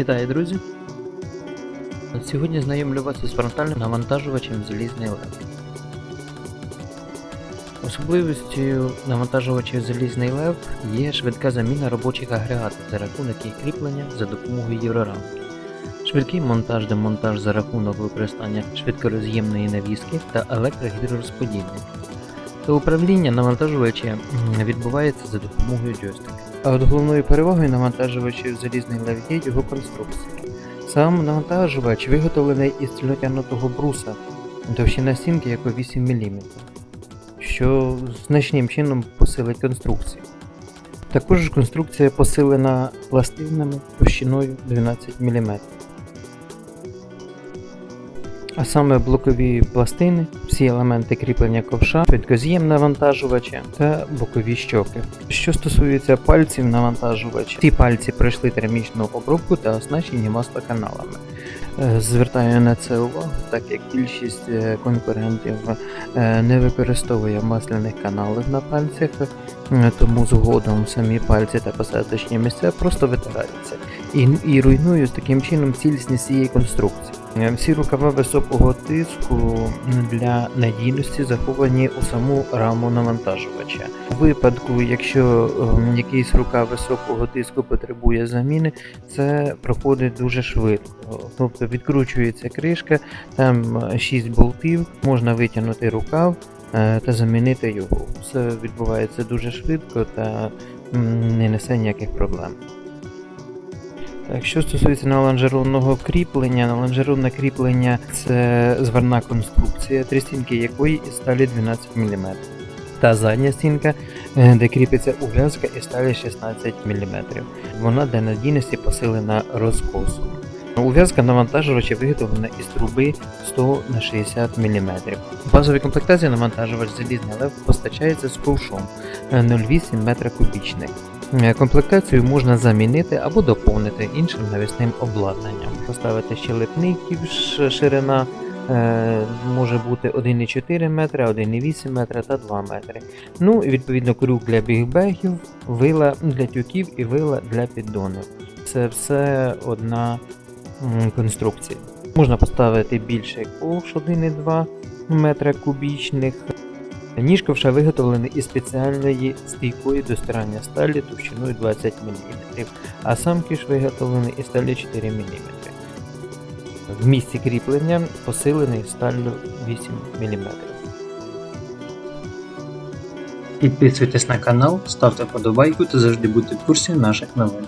Вітаю, друзі! Сьогодні знайомлю вас із фронтальним навантажувачем залізний лев. Особливістю навантажувачів залізний лев є швидка заміна робочих агрегатів за рахунок їх кріплення за допомогою єврорамки, швидкий монтаж-демонтаж за рахунок використання швидкороз'ємної навіски та електрогідророзподільників. Та управління навантажувача відбувається за допомогою джойстика. А от головною перевагою навантажувачів залізний лев є його конструкція. Сам навантажувач виготовлений із цільнотягнутого бруса, товщина стінки як 8 мм, що значним чином посилить конструкцію. Також конструкція посилена пластинами товщиною 12 мм. А саме блокові пластини, всі елементи кріплення ковша, швидкоз'єм навантажувача та бокові щоки. Що стосується пальців навантажувача, ці пальці пройшли термічну обробку та оснащені маслоканалами. Е, Звертаю на це увагу, так як більшість е, конкурентів е, не використовує масляних каналів на пальцях, тому згодом самі пальці та посадочні місця просто витираються і, і руйнують таким чином цілісність цієї конструкції. Е, Всі рукава високого тиску для надійності заховані у саму раму навантажувача. У випадку, якщо ем, якийсь рукав високого тиску потребує заміни, це проходить дуже швидко. Тобто відкручується кришка, там 6 болтів, можна витягнути рукав е, та замінити його. Все відбувається дуже швидко та не несе ніяких проблем. Що стосується налонжеронного кріплення, налонжеронне кріплення це зварна конструкція, три стінки якої із сталі 12 мм. Та задня стінка, е, де кріпиться ув'язка із сталі 16 мм. Вона для надійності посилена розкосом. Ув'язка навантажувача виготовлена із труби 100 на 60 мм. В базовій комплектації навантажувач залізний лев постачається з ковшом е, 0,8 метра кубічних. Е, Комплектацію можна замінити або доповнити іншим навісним обладнанням. Поставити щелепників ш- ширина е, може бути 1,4 метра, 1,8 метра та 2 метри. Ну і відповідно крюк для бігбегів, вила для тюків і вила для піддонів. Це все одна конструкція. Можна поставити більший ковш 1,2 метра кубічних. Ніж ковша виготовлений із спеціальної стійкої до стирання сталі товщиною 20 мм, а сам кіш виготовлений із сталі 4 мм. В місці кріплення посилений сталлю 8 мм. Підписуйтесь на канал, ставте подобайку та завжди будьте в курсі наших новин.